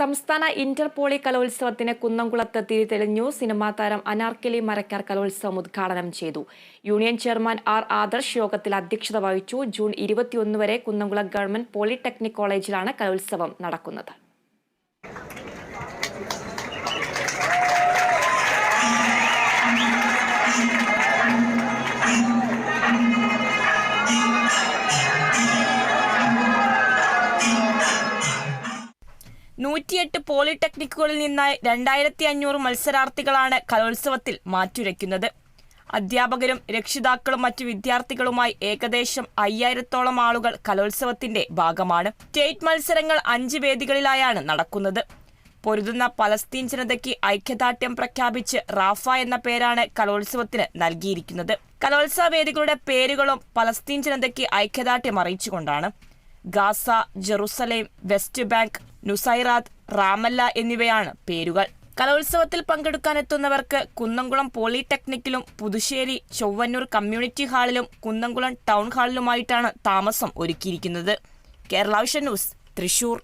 സംസ്ഥാന ഇന്റർപോളി കലോത്സവത്തിന് കുന്നംകുളത്ത് തിരിതെളിഞ്ഞു. സിനിമാ താരം അനാർക്കലി മരക്കാർ കലോത്സവം ഉദ്ഘാടനം ചെയ്തു. യൂണിയൻ ചെയർമാൻ ആർ ആദർശ് യോഗത്തിൽ അധ്യക്ഷത വഹിച്ചു. ജൂൺ ഇരുപത്തിയൊന്ന് വരെ കുന്നംകുളം ഗവൺമെന്റ് പോളിടെക്നിക് കോളേജിലാണ് കലോത്സവം നടക്കുന്നത്. നൂറ്റിയെട്ട് പോളിടെക്നിക്കുകളിൽ നിന്നായി രണ്ടായിരത്തി അഞ്ഞൂറ് മത്സരാർത്ഥികളാണ് കലോത്സവത്തിൽ മാറ്റുരയ്ക്കുന്നത്. അധ്യാപകരും രക്ഷിതാക്കളും മറ്റു വിദ്യാർത്ഥികളുമായി ഏകദേശം അയ്യായിരത്തോളം ആളുകൾ കലോത്സവത്തിന്റെ ഭാഗമാണ്. സ്റ്റേറ്റ് മത്സരങ്ങൾ അഞ്ച് വേദികളിലായാണ് നടക്കുന്നത്. പൊരുതുന്ന പലസ്തീൻ ജനതയ്ക്ക് ഐക്യദാർഢ്യം പ്രഖ്യാപിച്ച് റാഫ എന്ന പേരാണ് കലോത്സവത്തിന് നൽകിയിരിക്കുന്നത്. കലോത്സവ വേദികളുടെ പേരുകളും പലസ്തീൻ ജനതയ്ക്ക് ഐക്യദാർഢ്യം അറിയിച്ചുകൊണ്ടാണ്. Gaza Jerusalem West Bank Nuseirat Ramallah എന്നിവയാണ് പേരുകൾ. കലോത്സവത്തിൽ പങ്കെടുക്കാനെത്തുന്നവർക്ക് കുന്നംകുളം പോളിടെക്നിക്കിലും പുതുശ്ശേരി ചൊവ്വന്നൂർ കമ്മ്യൂണിറ്റി ഹാളിലും കുന്നംകുളം ടൗൺ ഹാളിലുമായിട്ടാണ് താമസം ഒരുക്കിയിരിക്കുന്നത്. കേരളാവിഷൻ ന്യൂസ് തൃശൂർ.